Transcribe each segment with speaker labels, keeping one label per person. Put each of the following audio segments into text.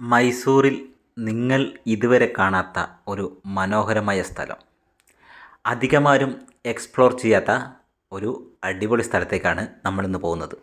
Speaker 1: മൈസൂരിൽ നിങ്ങൾ ഇതുവരെ കാണാത്ത ഒരു മനോഹരമായ സ്ഥലം. അധികമാരും എക്സ്പ്ലോർ ചെയ്യാത്ത ഒരു അടിപൊളി സ്ഥലത്തേക്കാണ് നമ്മളിന്ന് പോകുന്നത്.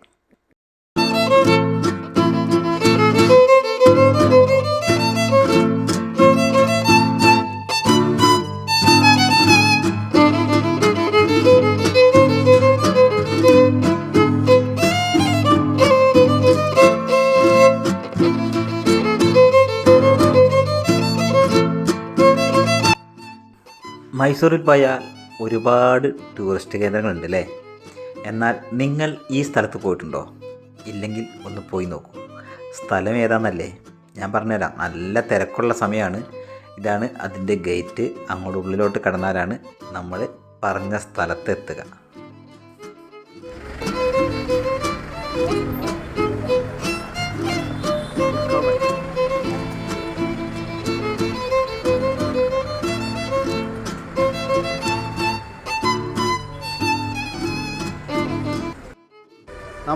Speaker 1: മൈസൂരിൽ പോയാൽ ഒരുപാട് ടൂറിസ്റ്റ് കേന്ദ്രങ്ങളുണ്ട് അല്ലേ? എന്നാൽ നിങ്ങൾ ഈ സ്ഥലത്ത് പോയിട്ടുണ്ടോ? ഇല്ലെങ്കിൽ ഒന്ന് പോയി നോക്കൂ. സ്ഥലം ഏതാണെന്നല്ലേ ഞാൻ പറഞ്ഞുതരാം. നല്ല തിരക്കുള്ള സമയമാണ്. ഇതാണ് അതിന്റെ ഗേറ്റ്. അങ്ങോട്ട് ഉള്ളിലോട്ട് കടന്നാലാണ് നമ്മൾ പറഞ്ഞ സ്ഥലത്തെത്തുക.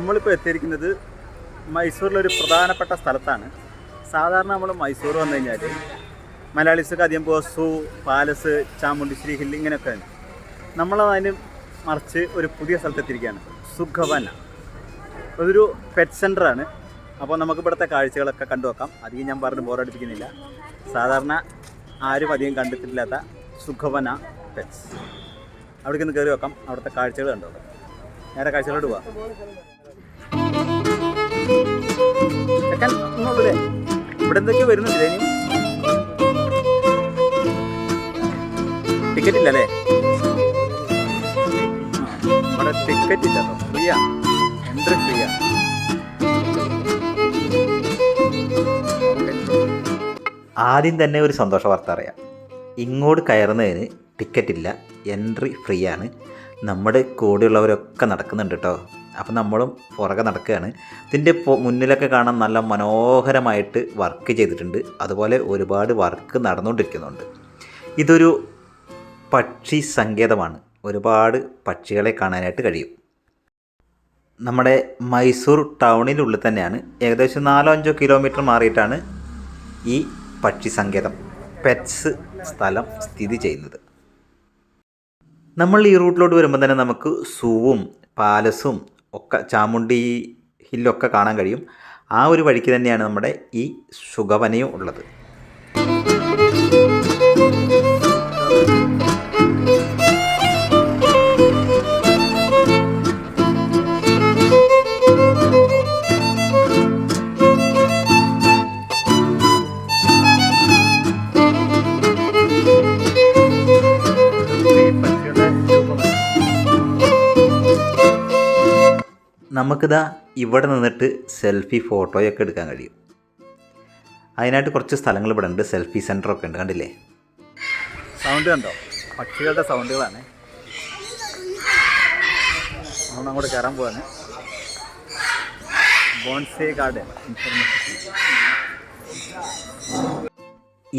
Speaker 2: നമ്മളിപ്പോൾ എത്തിയിരിക്കുന്നത് മൈസൂരിലൊരു പ്രധാനപ്പെട്ട സ്ഥലത്താണ്. സാധാരണ നമ്മൾ മൈസൂർ വന്നു കഴിഞ്ഞാൽ മലയാളീസൊക്കെ അധികം പോകുക സൂ പാലസ് ചാമുണ്ഡിശ്രീ ഹിൽ ഇങ്ങനെയൊക്കെ നമ്മൾ നമ്മളതിന് മറിച്ച് ഒരു പുതിയ സ്ഥലത്ത് എത്തിയിരിക്കുകയാണ് സുഖവന. അതൊരു പെറ്റ് സെന്ററാണ് അപ്പോൾ നമുക്ക് ഇവിടുത്തെ കാഴ്ചകളൊക്കെ കണ്ടു നോക്കാം. അധികം ഞാൻ പറഞ്ഞ് ബോറടിപ്പിക്കുന്നില്ല സാധാരണ ആരും അധികം കണ്ടിട്ടില്ലാത്ത സുഖവന പെറ്റ്സ് അവിടേക്ക് ഒന്ന് കയറി വെക്കാം അവിടുത്തെ കാഴ്ചകൾ കണ്ടു നേരെ കാഴ്ചകളോട് പോവാം. ചെക്കൻ ഒന്നുമില്ലേ ഇവിടെ. എന്തൊക്കെയോ വരുന്നുണ്ട് ഇനിയും ടിക്കറ്റ് ഇല്ലല്ലേ ആ, ടിക്കറ്റ് ഇല്ല ഫ്രീയാ എൻട്രി ഫ്രീയാ
Speaker 1: ആദ്യം തന്നെ ഒരു സന്തോഷ വാർത്ത അറിയാം. ഇങ്ങോട്ട് കയറുന്നതിന് ടിക്കറ്റ് ഇല്ല എൻട്രി ഫ്രീ ആണ്. നമ്മുടെ കൂടെയുള്ളവരൊക്കെ നടക്കുന്നുണ്ട് കേട്ടോ. അപ്പം നമ്മളും പുറകെ നടക്കുകയാണ്. ഇതിന്റെ മുന്നിലൊക്കെ കാണാൻ നല്ല മനോഹരമായിട്ട് വർക്ക് ചെയ്തിട്ടുണ്ട്. അതുപോലെ ഒരുപാട് വർക്ക് നടന്നുകൊണ്ടിരിക്കുന്നുണ്ട്. ഇതൊരു പക്ഷി സങ്കേതമാണ്. ഒരുപാട് പക്ഷികളെ കാണാനായിട്ട് കഴിയും. നമ്മുടെ മൈസൂർ ടൗണിനുള്ളിൽ തന്നെയാണ്. ഏകദേശം നാലോ അഞ്ചോ കിലോമീറ്റർ മാറിയിട്ടാണ് ഈ പക്ഷി സങ്കേതം പെറ്റ്സ് സ്ഥലം സ്ഥിതി ചെയ്യുന്നത്. നമ്മൾ ഈ റൂട്ടിലോട്ട് വരുമ്പോൾ തന്നെ നമുക്ക് സൂവും പാലസും ഒക്കെ ചാമുണ്ടി ഹില്ലൊക്കെ കാണാൻ കഴിയും. ആ ഒരു വഴിക്ക് തന്നെയാണ് നമ്മുടെ ഈ സുഖവനയും ഉള്ളത്. നമുക്കിതാ ഇവിടെ നിന്നിട്ട് സെൽഫി ഫോട്ടോയൊക്കെ എടുക്കാൻ കഴിയും. അതിനായിട്ട് കുറച്ച് സ്ഥലങ്ങൾ ഇവിടെ ഉണ്ട് സെൽഫി ഒക്കെ ഉണ്ട് കണ്ടില്ലേ?
Speaker 2: സൗണ്ട് കണ്ടോ? പക്ഷികളുടെ സൗണ്ടുകളാണ് നമ്മൾ അങ്ങോട്ട് കയറാൻ പോവാണ്. ബോൺസേ ഗാർഡൻ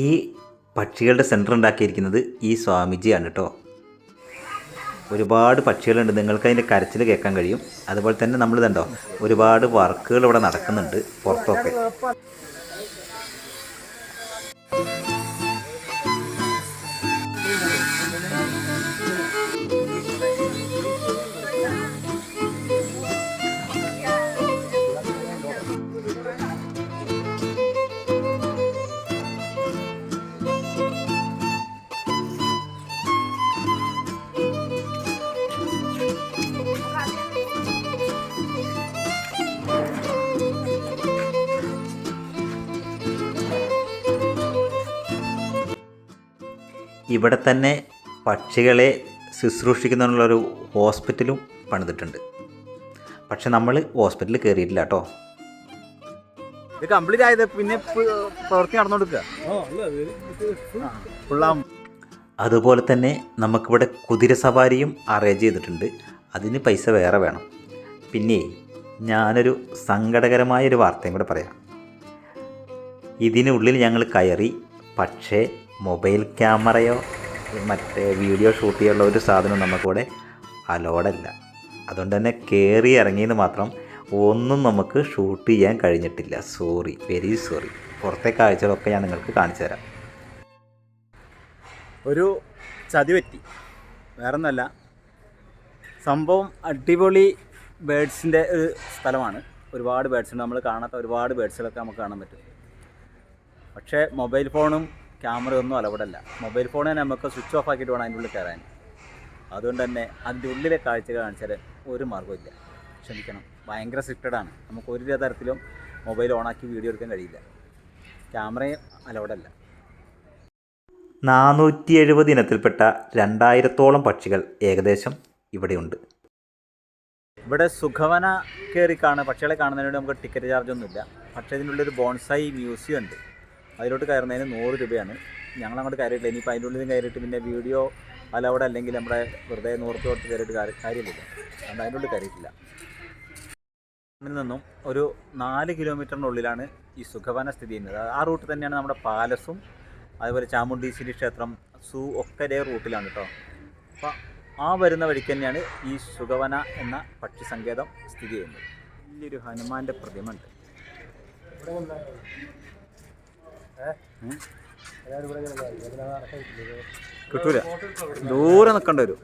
Speaker 1: ഈ പക്ഷികളുടെ സെന്റർ ഉണ്ടാക്കിയിരിക്കുന്നത് ഈ സ്വാമിജിയാണ് കേട്ടോ ഒരുപാട് പക്ഷികളുണ്ട്. നിങ്ങൾക്ക് അതിന്റെ കരച്ചിൽ കേൾക്കാൻ കഴിയും. അതുപോലെ തന്നെ നമ്മൾ ഇതുണ്ടോ? ഒരുപാട് വർക്കുകൾ ഇവിടെ നടക്കുന്നുണ്ട് പുറത്തൊക്കെ. ഇവിടെ തന്നെ പക്ഷികളെ ശുശ്രൂഷിക്കുന്നതിനുള്ളൊരു ഹോസ്പിറ്റലും പണിതിട്ടുണ്ട്. പക്ഷെ നമ്മൾ ഹോസ്പിറ്റലിൽ കയറിയിട്ടില്ല കേട്ടോ.
Speaker 2: ഇത് കംപ്ലീറ്റ് ആയത് പിന്നെ പ്രവൃത്തി നടന്നുകൊടുക്കുക
Speaker 1: അതുപോലെ തന്നെ നമുക്കിവിടെ കുതിര സവാരിയും അറേഞ്ച് ചെയ്തിട്ടുണ്ട്. അതിന് പൈസ വേറെ വേണം. പിന്നെ ഞാനൊരു സങ്കടകരമായ ഒരു വാർത്തയും കൂടെ പറയാം. ഇതിനുള്ളിൽ ഞങ്ങൾ കയറി പക്ഷേ മൊബൈൽ ക്യാമറയോ മറ്റേ വീഡിയോ ഷൂട്ട് ചെയ്യാനുള്ള ഒരു സാധനം നമുക്കിവിടെ അലോഡല്ല. അതുകൊണ്ട് തന്നെ കയറി ഇറങ്ങിയെന്ന് മാത്രം ഒന്നും നമുക്ക് ഷൂട്ട് ചെയ്യാൻ കഴിഞ്ഞിട്ടില്ല. സോറി വെരി സോറി പുറത്തെ കാഴ്ചകളൊക്കെ ഞാൻ നിങ്ങൾക്ക് കാണിച്ചു തരാം.
Speaker 2: ഒരു ചതി പറ്റി. വേറൊന്നല്ല. സംഭവം അടിപൊളി ബേഡ്സിന്റെ ഒരു സ്ഥലമാണ്. ഒരുപാട് ബേഡ്സ് ഉണ്ട്. നമ്മൾ കാണാത്ത ഒരുപാട് ബേഡ്സുകളൊക്കെ നമുക്ക് കാണാൻ പറ്റും. പക്ഷേ മൊബൈൽ ഫോണും ക്യാമറയൊന്നും അലവിടല്ല. മൊബൈൽ ഫോൺ തന്നെ നമുക്ക് സ്വിച്ച് ഓഫ് ആക്കിയിട്ട് വേണം അതിന്റെ ഉള്ളിൽ കയറാൻ. അതുകൊണ്ട് തന്നെ അതിന്റെ ഉള്ളിലെ കാഴ്ചകൾ കാണിച്ചാൽ ഒരു മാർഗമില്ല ക്ഷമിക്കണം. ഭയങ്കര സ്ട്രിക്റ്റഡ് ആണ്. നമുക്ക് ഒരു തരത്തിലും മൊബൈൽ ഓണാക്കി വീഡിയോ എടുക്കാൻ കഴിയില്ല. ക്യാമറയും അലവിടല്ല.
Speaker 1: നാനൂറ്റി എഴുപത് ഇനത്തിൽപ്പെട്ട രണ്ടായിരത്തോളം പക്ഷികൾ ഏകദേശം ഇവിടെയുണ്ട്.
Speaker 2: ഇവിടെ സുഖവന കയറി കാണുക പക്ഷികളെ കാണുന്നതിന് വേണ്ടി നമുക്ക് ടിക്കറ്റ് ചാർജ് ഒന്നുമില്ല. പക്ഷേ ഇതിനുള്ളിൽ ഒരു ബോൺസായി മ്യൂസിയം ഉണ്ട്. അതിലോട്ട് കയറുന്നതിന് നൂറ് രൂപയാണ്. ഞങ്ങൾ അങ്ങോട്ട് കയറിയിട്ടില്ല. ഇനിയിപ്പോൾ അതിന്റെ ഉള്ളിൽ കയറിയിട്ട് പിന്നെ വീഡിയോ അലവിടെ അല്ലെങ്കിൽ നമ്മുടെ വെറുതെ നൂറ് കൊടുത്ത് കയറിയിട്ട് കാര്യ- കാര്യമില്ല അതുകൊണ്ട് അതിന്റെ ഉള്ളിൽ കയറിയിട്ടില്ല. ഇതിൽ നിന്നും ഒരു നാല് കിലോമീറ്ററിനുള്ളിലാണ് ഈ സുഖവന സ്ഥിതി ചെയ്യുന്നത്. ആ റൂട്ട് തന്നെയാണ് നമ്മുടെ പാലസും അതുപോലെ ചാമുണ്ടീശ്വരി ക്ഷേത്രം സൂ ഒക്കെ റൂട്ടിലാണ് കേട്ടോ. അപ്പോൾ ആ വരുന്ന വഴിക്ക് തന്നെയാണ് ഈ സുഖവന എന്ന പക്ഷി സങ്കേതം സ്ഥിതി ചെയ്യുന്നത്. വലിയൊരു ഹനുമാന്റെ പ്രതിമ ഉണ്ട്. കിട്ടൂല. ദൂരെ നിൽക്കേണ്ടി വരും.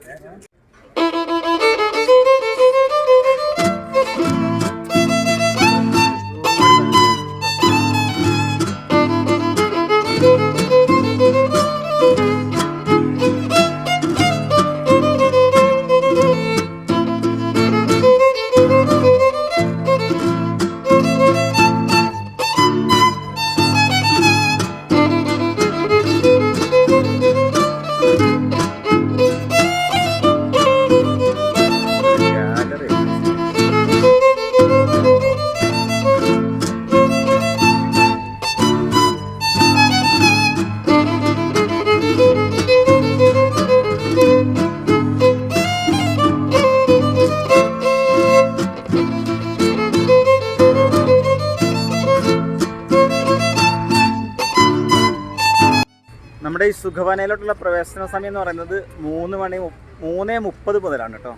Speaker 2: സുഖവനയിലോട്ടുള്ള പ്രവേശന സമയം എന്ന് പറയുന്നത് മൂന്ന് മണി മൂന്നേ മുപ്പത് മുതലാണ് കേട്ടോ.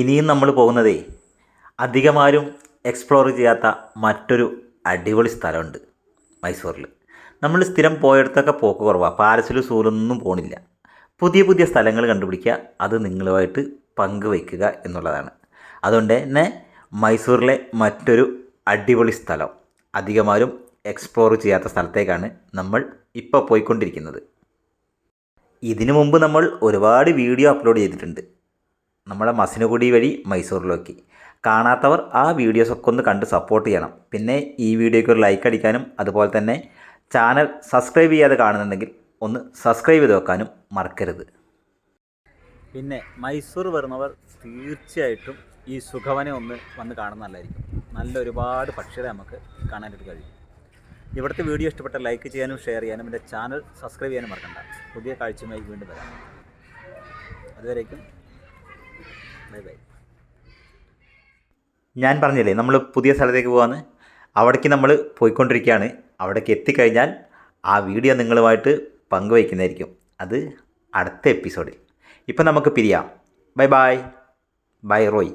Speaker 1: ഇനിയും നമ്മൾ പോകുന്നതേ അധികമാരും എക്സ്പ്ലോർ ചെയ്യാത്ത മറ്റൊരു അടിപൊളി സ്ഥലമുണ്ട് മൈസൂറിൽ നമ്മൾ സ്ഥിരം പോയിടത്തൊക്കെ പോക്ക് കുറവാണ് പാലസിലും സൂലൊന്നും പോണില്ല. പുതിയ പുതിയ സ്ഥലങ്ങൾ കണ്ടുപിടിക്കുക അത് നിങ്ങളുമായിട്ട് പങ്കുവയ്ക്കുക എന്നുള്ളതാണ്. അതുകൊണ്ട് തന്നെ മൈസൂരിലെ മറ്റൊരു അടിപൊളി സ്ഥലം അധികമാരും എക്സ്പ്ലോർ ചെയ്യാത്ത സ്ഥലത്തേക്കാണ് നമ്മൾ ഇപ്പോൾ പോയിക്കൊണ്ടിരിക്കുന്നത്. ഇതിനു മുമ്പ് നമ്മൾ ഒരുപാട് വീഡിയോ അപ്ലോഡ് ചെയ്തിട്ടുണ്ട്. നമ്മുടെ മസിനുകുടി വഴി മൈസൂരിലേക്ക് കാണാത്തവർ ആ വീഡിയോസൊക്കെ ഒന്ന് കണ്ട് സപ്പോർട്ട് ചെയ്യണം. പിന്നെ ഈ വീഡിയോയ്ക്ക് ഒരു ലൈക്ക് അടിക്കാനും അതുപോലെ തന്നെ ചാനൽ സബ്സ്ക്രൈബ് ചെയ്യാതെ കാണുന്നുണ്ടെങ്കിൽ ഒന്ന് സബ്സ്ക്രൈബ് ചെയ്ത് വെക്കാനും മറക്കരുത്.
Speaker 2: പിന്നെ മൈസൂർ വരുന്നവർ തീർച്ചയായിട്ടും ഈ സുഖവനെ ഒന്ന് വന്ന് കാണുന്ന നല്ലതായിരിക്കും. നല്ല ഒരുപാട് പക്ഷികളെ നമുക്ക് കാണാനായിട്ട് കഴിയും. ഇവിടുത്തെ വീഡിയോ ഇഷ്ടപ്പെട്ട ലൈക്ക് ചെയ്യാനും ഷെയർ ചെയ്യാനും എന്റെ ചാനൽ സബ്സ്ക്രൈബ് ചെയ്യാനും മറക്കണ്ട. പുതിയ കാഴ്ചയുമായി വീണ്ടും വരാം. അതുവരേക്കും ബൈ ബൈ
Speaker 1: ഞാൻ പറഞ്ഞില്ലേ നമ്മൾ പുതിയ സ്ഥലത്തേക്ക് പോകാമെന്ന് അവിടേക്ക് നമ്മൾ പോയിക്കൊണ്ടിരിക്കുകയാണ്. അവിടേക്ക് എത്തിക്കഴിഞ്ഞാൽ ആ വീഡിയോ നിങ്ങളുമായിട്ട് പങ്കുവയ്ക്കുന്നതായിരിക്കും. അത് അടുത്ത എപ്പിസോഡിൽ. ഇപ്പം നമുക്ക് പിരിയാം. Bye bye bye Roy